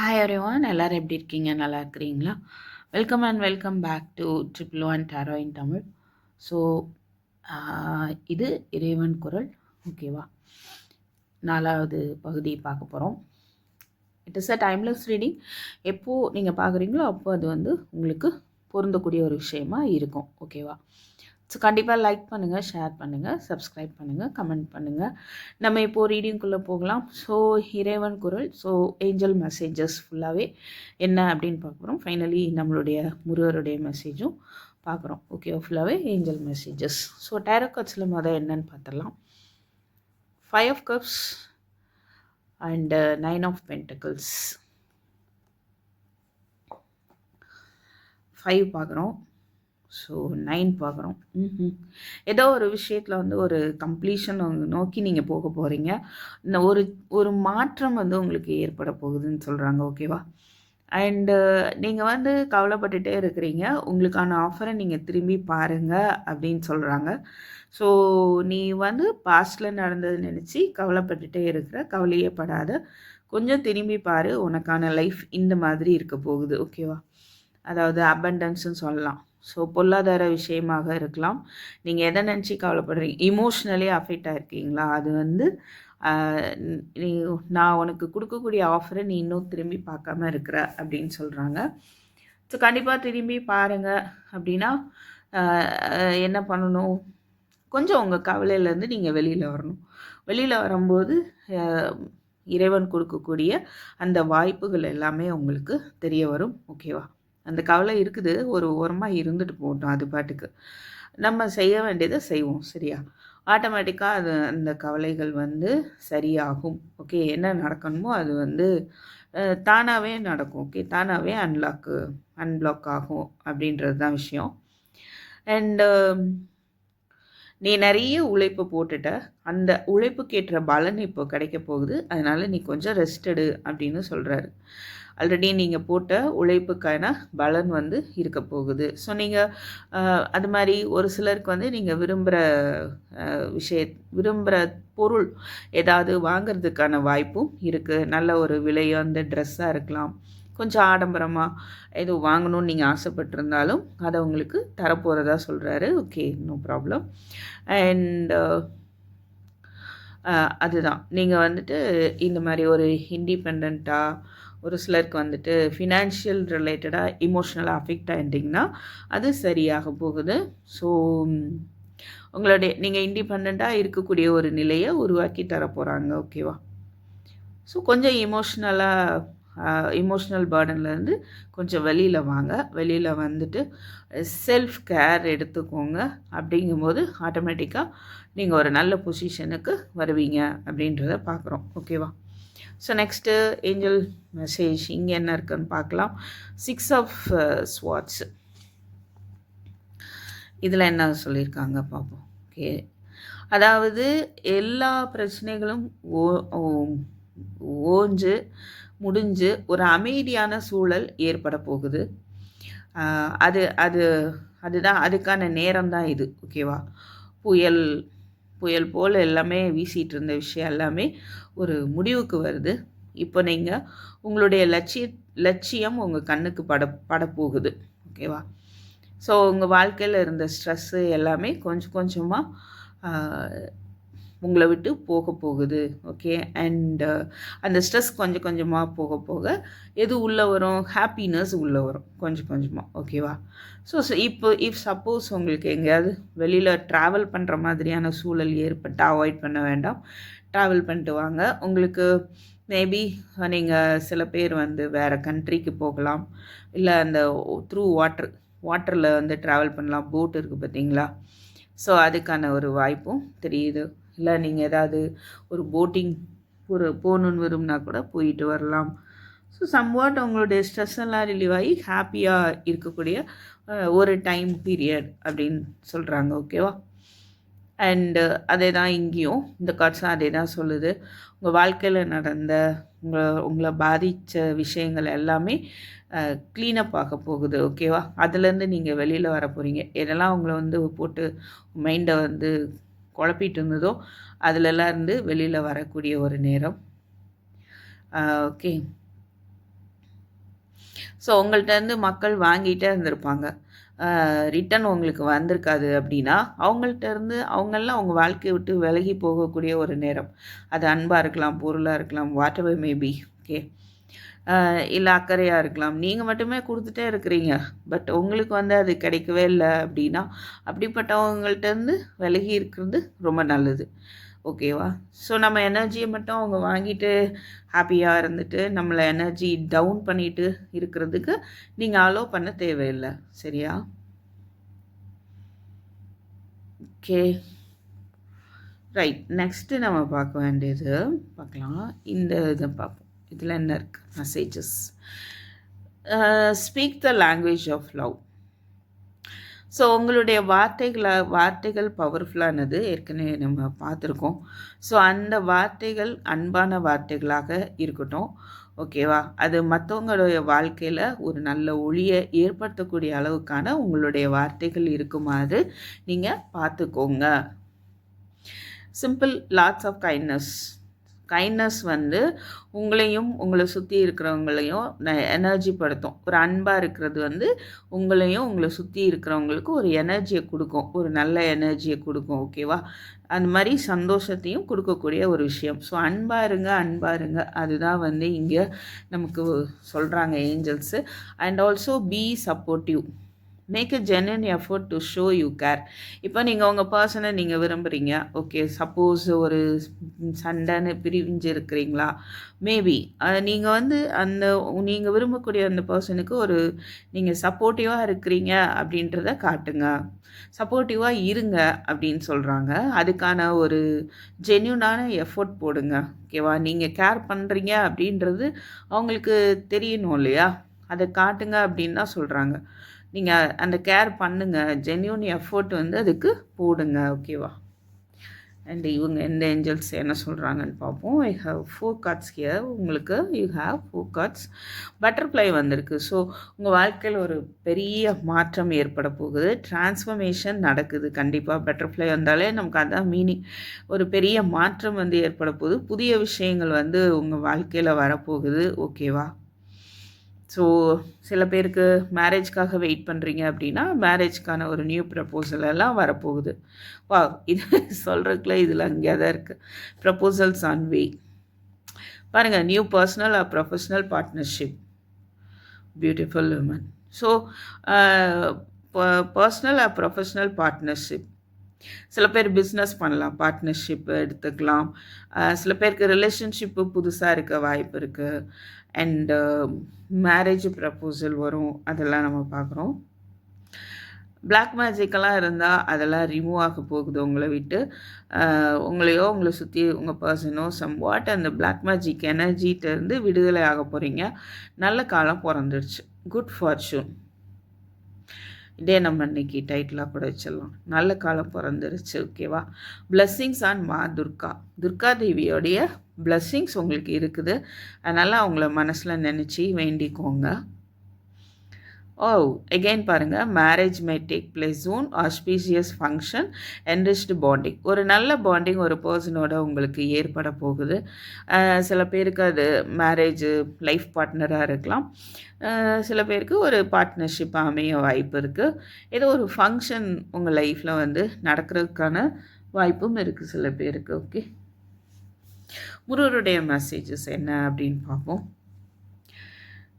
Hi everyone எல்லோரும் எப்படி இருக்கீங்க? நல்லா இருக்கிறீங்களா? Welcome and welcome back to triple one tarot in Tamil so இது இறைவன் குரல். ஓகேவா நாலாவது பகுதி பார்க்க போகிறோம் it is a timeless reading எப்போது நீங்கள் பார்க்குறீங்களோ அப்போ அது வந்து உங்களுக்கு பொருந்தக்கூடிய ஒரு விஷயமா இருக்கும். ஓகேவா ஸோ கண்டிப்பாக லைக் பண்ணுங்கள் ஷேர் பண்ணுங்கள் சப்ஸ்கிரைப் பண்ணுங்கள் கமெண்ட் பண்ணுங்கள் நம்ம இப்போது ரீடிங்குள்ளே போகலாம். ஸோ இறைவன் குரல். ஸோ ஏஞ்சல் மெசேஜஸ் ஃபுல்லாகவே என்ன அப்படின்னு பார்க்குறோம். ஃபைனலி நம்மளுடைய முருகருடைய மெசேஜும் பார்க்குறோம். ஓகே ஃபுல்லாகவே ஏஞ்சல் மெசேஜஸ் ஸோ டேரோ கட்ஸில் மொதல் என்னன்னு பார்த்துடலாம். Five of cups and nine of pentacles five பார்க்குறோம். ஸோ நைன் பார்க்குறோம். ம் ஏதோ ஒரு விஷயத்தில் வந்து ஒரு கம்ப்ளீஷன் நோக்கி நீங்கள் போக போகிறீங்க இந்த ஒரு ஒரு மாற்றம் வந்து உங்களுக்கு ஏற்பட போகுதுன்னு சொல்கிறாங்க ஓகேவா அண்டு நீங்கள் வந்து கவலைப்பட்டுட்டே இருக்கிறீங்க. உங்களுக்கான ஆஃபரை நீங்கள் திரும்பி பாருங்கள் அப்படின்னு சொல்கிறாங்க ஸோ நீ வந்து பாஸ்டில் நடந்தது நினச்சி கவலைப்பட்டுட்டே இருக்கிற கவலையே படாத கொஞ்சம் திரும்பி பாரு. உனக்கான லைஃப் இந்த மாதிரி இருக்க போகுது ஓகேவா அதாவது அபண்டன்ஸ்னு சொல்லலாம். ஸோ பொருளாதார விஷயமாக இருக்கலாம். நீங்கள் எதை நினச்சி கவலைப்படுறீங்க? இமோஷ்னலி அஃபெக்ட் ஆகிருக்கீங்களா அது வந்து நீ நான் உனக்கு கொடுக்கக்கூடிய ஆஃபரை நீ இன்னும் திரும்பி பார்க்காம இருக்கிற அப்படின்னு சொல்கிறாங்க ஸோ கண்டிப்பாக திரும்பி பாருங்கள் அப்படின்னா என்ன பண்ணணும்? கொஞ்சம் உங்கள் கவலையிலேருந்து நீங்கள் வெளியில் வரணும். வெளியில் வரும்போது இறைவன் கொடுக்கக்கூடிய அந்த வாய்ப்புகள் எல்லாமே உங்களுக்கு தெரிய வரும். ஓகேவா அந்த கவலை இருக்குது. ஒரு ஓரமாக இருந்துட்டு போட்டோம் அது பாட்டுக்கு. நம்ம செய்ய வேண்டியதை செய்வோம் சரியா? ஆட்டோமேட்டிக்காக அது அந்த கவலைகள் வந்து சரியாகும். ஓகே என்ன நடக்கணுமோ அது வந்து தானாகவே நடக்கும். ஓகே தானாகவே அன்லாக்கு அன்பிளாக் ஆகும் அப்படின்றது தான் விஷயம். அண்டு um, நீ நிறைய உழைப்பு போட்டுட்ட. அந்த உழைப்புக்கேற்ற பலன் இப்போ கிடைக்க போகுது. அதனால் நீ கொஞ்சம் ரெஸ்ட் எடு அப்படின்னு சொல்கிறாரு ஆல்ரெடி நீங்கள் போட்ட உழைப்புக்கான பலன் வந்து இருக்க போகுது. ஸோ நீங்கள் அது மாதிரி ஒரு சிலருக்கு வந்து நீங்கள் விரும்புகிற விஷய விரும்புகிற பொருள் ஏதாவது வாங்கிறதுக்கான வாய்ப்பும் இருக்குது நல்ல ஒரு விலையுந்த ட்ரெஸ்ஸாக இருக்கலாம். கொஞ்சம் ஆடம்பரமாக எதுவும் வாங்கணும்னு நீங்கள் ஆசைப்பட்டிருந்தாலும் அதை உங்களுக்கு தரப்போகிறதா சொல்கிறாரு ஓகே நோ ப்ராப்ளம் அண்ட் அதுதான். நீங்கள் வந்துட்டு இந்த மாதிரி ஒரு இண்டிபெண்ட்டாக ஒரு சிலருக்கு வந்துட்டு ஃபினான்ஷியல் ரிலேட்டடாக இமோஷ்னலாக அஃபெக்ட் ஆகிட்டிங்கன்னா அது சரியாக போகுது. ஸோ உங்களுடைய நீங்கள் இண்டிபெண்ட்டாக இருக்கக்கூடிய ஒரு நிலையை உருவாக்கி தர போகிறாங்க ஓகேவா ஸோ கொஞ்சம் இமோஷ்னலாக இமோஷ்னல் பேர்டன்லேருந்து கொஞ்சம் வெளியில் வாங்க. வெளியில் வந்துட்டு செல்ஃப் கேர் எடுத்துக்கோங்க. அப்படிங்கும்போது ஆட்டோமேட்டிக்காக நீங்கள் ஒரு நல்ல பொசிஷனுக்கு வருவீங்க அப்படின்றத பார்க்குறோம் ஓகேவா ஸோ நெக்ஸ்ட்டு ஏஞ்சல் மெசேஜ் இங்கே என்ன இருக்குன்னு பார்க்கலாம். சிக்ஸ் ஆஃப் ஸ்வாட்ஸ் இதில் என்ன சொல்லியிருக்காங்க பார்ப்போம். ஓகே அதாவது எல்லா பிரச்சனைகளும் ஓ ஓஞ்சு முடிஞ்சு ஒரு அமைதியான சூழல் ஏற்பட போகுது. அது அது அதுதான் அதுக்கான நேரம் தான் இது ஓகேவா புயல் புயல் போல் எல்லாமே வீசிகிட்டு இருந்த விஷயம் எல்லாமே ஒரு முடிவுக்கு வருது. இப்போ நீங்கள் உங்களுடைய லட்சிய லட்சியம் உங்கள் கண்ணுக்கு பட படப்போகுது. ஓகேவா? ஸோ உங்கள் வாழ்க்கையில் இருந்த ஸ்ட்ரெஸ்ஸு எல்லாமே கொஞ்சம் கொஞ்சமாக உங்களை விட்டு போக போகுது ஓகே அண்ட் uh, அந்த ஸ்ட்ரெஸ் கொஞ்சம் கொஞ்சமாக போக போக எது உள்ளே வரும்? ஹாப்பினஸ் உள்ளே வரும் கொஞ்சம் கொஞ்சமாக ஓகேவா ஸோ இப்போ இஃப் சப்போஸ் உங்களுக்கு எங்கேயாவது வெளியில் ட்ராவல் பண்ணுற மாதிரியான சூழல் ஏற்பட்டு அவாய்ட் பண்ண வேண்டாம். ட்ராவல் பண்ணிட்டு வாங்க. உங்களுக்கு மேபி நீங்கள் சில பேர் வந்து வேறு கண்ட்ரிக்கு போகலாம். இல்லை அந்த த்ரூ வாட்டர் வாட்டரில் வந்து ட்ராவல் பண்ணலாம். போட் இருக்குது பார்த்தீங்களா? ஸோ அதுக்கான ஒரு வாய்ப்பும் தெரியுது. இல்லை நீங்கள் ஏதாவது ஒரு போட்டிங் ஒரு போகணுன்னு விரும்பினா கூட போயிட்டு வரலாம். ஸோ சம்வாட் உங்களுடைய ஸ்ட்ரெஸ் எல்லாம் ரிலீவ் ஆகி ஹாப்பியாக இருக்கக்கூடிய ஒரு டைம் பீரியட் அப்படின்னு சொல்கிறாங்க ஓகேவா அண்டு அதே தான் இங்கேயும் இந்த கார்ட்ஸும் அதே தான் சொல்லுது. உங்கள் வாழ்க்கையில் நடந்த உங்களை உங்களை பாதித்த விஷயங்கள் எல்லாமே க்ளீனப் ஆக போகுது ஓகேவா அதுலேருந்து நீங்கள் வெளியில் வர போகிறீங்க எதெல்லாம் உங்களை வந்து போட்டு மைண்டை வந்து குழப்பிட்டு இருந்ததோ அதிலெல்லாம் இருந்து வெளியில் வரக்கூடிய ஒரு நேரம். ஓகே. ஸோ உங்கள்கிட்டருந்து மக்கள் வாங்கிட்டே இருந்திருப்பாங்க. ரிட்டன் உங்களுக்கு வந்திருக்காது அப்படின்னா அவங்கள்ட்ட இருந்து அவங்கெல்லாம் அவங்க வாழ்க்கையை விட்டு விலகி போகக்கூடிய ஒரு நேரம். அது அன்பாக இருக்கலாம் பொருளாக இருக்கலாம் வாட் எவர் மேபி ஓகே இல்லை அக்கறையாக இருக்கலாம். நீங்கள் மட்டுமே கொடுத்துட்டே இருக்கிறீங்க. பட் உங்களுக்கு வந்து அது கிடைக்கவே இல்லை அப்படின்னா அப்படிப்பட்டவங்கள்ட்டேருந்து விலகி இருக்கிறது ரொம்ப நல்லது. ஓகேவா ஸோ நம்ம எனர்ஜியை மட்டும் அவங்க வாங்கிட்டு ஹாப்பியாக இருந்துட்டு நம்மளை எனர்ஜி டவுன் பண்ணிட்டு இருக்கிறதுக்கு நீங்கள் அலோவ் பண்ண தேவையில்லை. சரியா? ஓகே ரைட் நெக்ஸ்ட்டு நம்ம பார்க்க வேண்டியது பார்க்கலாம். இந்த இதை பார்ப்போம். இதில் என்ன இருக்குது messages speak the language of love so உங்களுடைய வார்த்தைகளை வார்த்தைகள் பவர்ஃபுல்லானது ஏற்கனவே நம்ம பார்த்துருக்கோம். ஸோ அந்த வார்த்தைகள் அன்பான வார்த்தைகளாக இருக்கட்டும். ஓகேவா அது மற்றவங்களுடைய வாழ்க்கையில் ஒரு நல்ல ஒளியை ஏற்படுத்தக்கூடிய அளவுக்கான உங்களுடைய வார்த்தைகள் இருக்குமாறு நீங்கள் பார்த்துக்கோங்க. Simple lots of kindness kindness வந்து உங்களையும் உங்களை சுற்றி இருக்கிறவங்களையும் எனர்ஜி படுத்தும். ஒரு அன்பாக இருக்கிறது வந்து உங்களையும் உங்களை சுற்றி இருக்கிறவங்களுக்கு ஒரு எனர்ஜியை கொடுக்கும். ஒரு நல்ல எனர்ஜியை கொடுக்கும் ஓகேவா அந்த மாதிரி சந்தோஷத்தையும் கொடுக்கக்கூடிய ஒரு விஷயம். ஸோ அன்பாக இருங்க அன்பாக இருங்க. அதுதான் வந்து இங்கே நமக்கு சொல்கிறாங்க angels and also be supportive make a genuine effort to show you care இப்போ நீங்கள் உங்கள் பர்சனை நீங்கள் விரும்புகிறீங்க ஓகே சப்போஸ் ஒரு சண்டைன்னு பிரிவிஞ்சு இருக்கிறீங்களா மேபி நீங்கள் வந்து அந்த நீங்கள் விரும்பக்கூடிய அந்த பர்சனுக்கு ஒரு நீங்கள் சப்போர்ட்டிவாக இருக்கிறீங்க அப்படின்றத காட்டுங்க. சப்போர்ட்டிவாக இருங்க அப்படின்னு சொல்கிறாங்க அதுக்கான ஒரு ஜென்யூனான எஃபர்ட் போடுங்க. ஓகேவா நீங்கள் கேர் பண்ணுறீங்க அப்படின்றது அவங்களுக்கு தெரியணும் இல்லையா? அதை காட்டுங்க அப்படின்னு தான் சொல்கிறாங்க நீங்கள் அந்த கேர் பண்ணுங்கள் ஜென்யூன் எஃபோர்ட் வந்து அதுக்கு போடுங்க. ஓகேவா அண்ட் இவங்க எந்த ஏஞ்சல்ஸ் என்ன சொல்கிறாங்கன்னு பார்ப்போம் I have four cards here உங்களுக்கு you have four cards butterfly வந்திருக்கு. ஸோ உங்கள் வாழ்க்கையில் ஒரு பெரிய மாற்றம் ஏற்பட போகுது. டிரான்ஸ்ஃபர்மேஷன் நடக்குது. கண்டிப்பாக பட்டர்ஃப்ளை வந்தாலே நமக்கு அதான் மீனிங் ஒரு பெரிய மாற்றம் வந்து ஏற்பட போகுது. புதிய விஷயங்கள் வந்து உங்கள் வாழ்க்கையில் வரப்போகுது. ஓகேவா ஸோ சில பேருக்கு மேரேஜ்க்காக வெயிட் பண்ணுறீங்க அப்படின்னா மேரேஜ்க்கான ஒரு நியூ ப்ரப்போசல் எல்லாம் வரப்போகுது. வா இது சொல்கிறதுக்குள்ள இதில் அங்கே தான் இருக்குது ப்ரப்போசல்ஸ் ஆன் வே பாருங்கள் new personal or professional partnership beautiful woman so personal or professional partnership சில பேர் பிஸ்னஸ் பண்ணலாம் பார்ட்னர்ஷிப் எடுத்துக்கலாம். சில பேருக்கு ரிலேஷன்ஷிப்பு புதுசாக இருக்க வாய்ப்பு இருக்குது அண்டு மேரேஜ் ப்ரப்போசல் வரும் அதெல்லாம் நம்ம பார்க்குறோம். பிளாக் மேஜிக்கெல்லாம் இருந்தால் அதெல்லாம் ரிமூவ் ஆக போகுது உங்களை விட்டு. உங்களையோ உங்களை சுற்றி உங்கள் பர்சனோ சம் வாட் அந்த பிளாக் மேஜிக் எனர்ஜிகிட்டேருந்து விடுதலை ஆக போகிறீங்க நல்ல காலம் பிறந்துடுச்சு குட் ஃபார்ச்சூன் இதே நம்ம இன்னைக்கு டைட்டிலாக கூட வச்சிடலாம். நல்ல காலம் பிறந்துருச்சு ஓகேவா பிளஸ்ஸிங்ஸ் ஆன் மா துர்கா துர்கா தேவியோடைய பிளஸ்ஸிங்ஸ் உங்களுக்கு இருக்குது. அதனால் அவங்கள மனசில் நினச்சி வேண்டிக்கோங்க. ஓ எகெயின் பாருங்கள் marriage may take place June auspicious function enriched bonding ஒரு நல்ல பாண்டிங் ஒரு பர்சனோட உங்களுக்கு ஏற்பட போகுது. சில பேருக்கு அது மேரேஜ் லைஃப் பார்ட்னராக இருக்கலாம். சில பேருக்கு ஒரு பார்ட்னர்ஷிப் அமைய வாய்ப்பு இருக்குது ஏதோ ஒரு ஃபங்க்ஷன் உங்கள் லைஃப்பில் வந்து நடக்கிறதுக்கான வாய்ப்பும் இருக்குது சில பேருக்கு. ஓகே முருகருடைய மெசேஜஸ் என்ன அப்படின்னு பார்ப்போம்.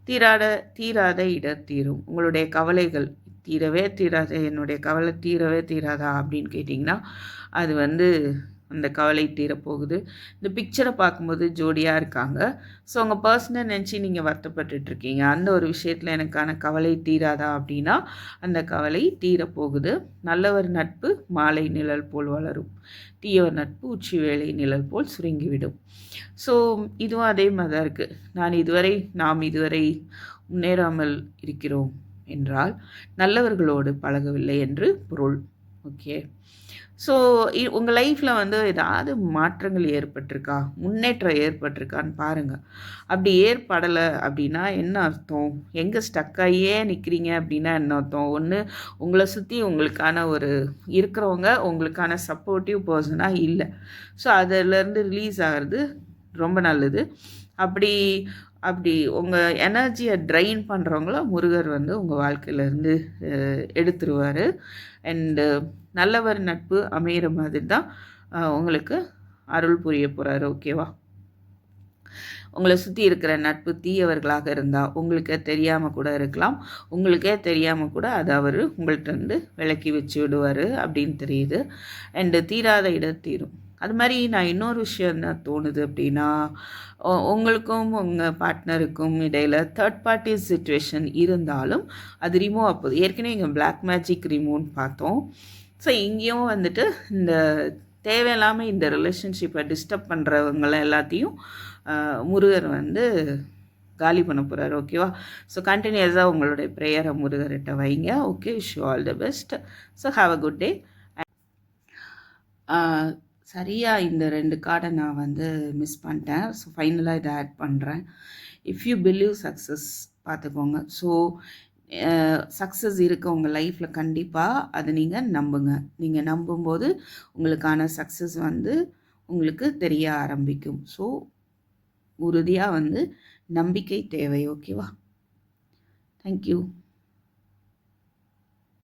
தீராத தீராத இடர் தீரும். உங்களுடைய கவலைகள் தீரவே தீராத. என்னுடைய கவலை தீரவே தீராதா அப்படின்னு கேட்டிங்கன்னா அது வந்து அந்த கவலை தீரப்போகுது. இந்த பிக்சரை பார்க்கும்போது ஜோடியாக இருக்காங்க. ஸோ உங்கள் பர்சனை நினச்சி நீங்கள் வருத்தப்பட்டுட்ருக்கீங்க. அந்த ஒரு விஷயத்தில் எனக்கான கவலை தீராதா அப்படின்னா அந்த கவலை தீரப்போகுது. நல்லவர் நட்பு மாலை நிழல் போல் வளரும். தீயவர் நட்பு உச்சி வேலை நிழல் போல் சுருங்கிவிடும். ஸோ இதுவும் அதே மாதிரி தான் இருக்குது நான் இதுவரை நாம் இதுவரை முன்னேறாமல் இருக்கிறோம் என்றால் நல்லவர்களோடு பழகவில்லை என்று பொருள். ஓகே ஸோ உங்கள் லைஃப்பில் வந்து ஏதாவது மாற்றங்கள் ஏற்பட்டிருக்கா? முன்னேற்றம் ஏற்பட்டிருக்கான்னு பாருங்கள் அப்படி ஏற்படலை அப்படின்னா என்ன அர்த்தம்? எங்கே ஸ்டக்காகியே நிற்கிறீங்க அப்படின்னா என்ன அர்த்தம்? ஒன்று உங்களை சுற்றி உங்களுக்கான ஒரு இருக்கிறவங்க உங்களுக்கான சப்போர்ட்டிவ் பர்சனாக இல்லை. ஸோ அதிலேருந்து ரிலீஸ் ஆகிறது ரொம்ப நல்லது. அப்படி அப்படி உங்கள் எனர்ஜியை ட்ரைன் பண்ணுறவங்கள முருகர் வந்து உங்கள் வாழ்க்கையிலேருந்து எடுத்துருவார். அண்டு நல்லவர் நட்பு அமையிற மாதிரி தான் உங்களுக்கு அருள் புரிய போகிறாரு ஓகேவா உங்களை சுற்றி இருக்கிற நட்பு தீயவர்களாக இருந்தால் உங்களுக்கே தெரியாமல் கூட இருக்கலாம். உங்களுக்கே தெரியாமல் கூட அதை அவர் உங்கள்கிட்ட இருந்து விலக்கி வச்சு விடுவார் அப்படின்னு தெரியுது. அண்டு தீராத இடம் தீரும். அது மாதிரி நான் இன்னொரு விஷயம் என்ன தோணுது அப்படின்னா உங்களுக்கும் உங்கள் பார்ட்னருக்கும் இடையில் தேர்ட் பார்ட்டி சுச்சுவேஷன் இருந்தாலும் அது ரிமூவ் ஆகுது ஏற்கனவே இங்கே பிளாக் மேஜிக் ரிமூவ்னு பார்த்தோம். ஸோ இங்கேயும் வந்துட்டு இந்த தேவையில்லாமல் இந்த ரிலேஷன்ஷிப்பை டிஸ்டர்ப் பண்ணுறவங்கள எல்லாத்தையும் முருகர் வந்து காலி பண்ண போகிறாரு ஓகேவா ஸோ கண்டினியூஸாக உங்களுடைய ப்ரேயரை முருகர்கிட்ட வைங்க. Okay wish you all the best so have a good day சரியாக இந்த ரெண்டு கார்டை நான் வந்து மிஸ் பண்ணிட்டேன். ஸோ ஃபைனலாக இதை ஆட் பண்ணுறேன் இஃப் யூ பிலீவ் சக்ஸஸ் பார்த்துக்கோங்க. ஸோ சக்ஸஸ் இருக்க உங்கள் லைஃப்பில் கண்டிப்பாக அதை நீங்கள் நம்புங்க. நீங்கள் நம்பும்போது உங்களுக்கான சக்ஸஸ் வந்து உங்களுக்கு தெரிய ஆரம்பிக்கும். ஸோ உறுதியாக வந்து நம்பிக்கை தேவை. ஓகேவா தேங்க்யூ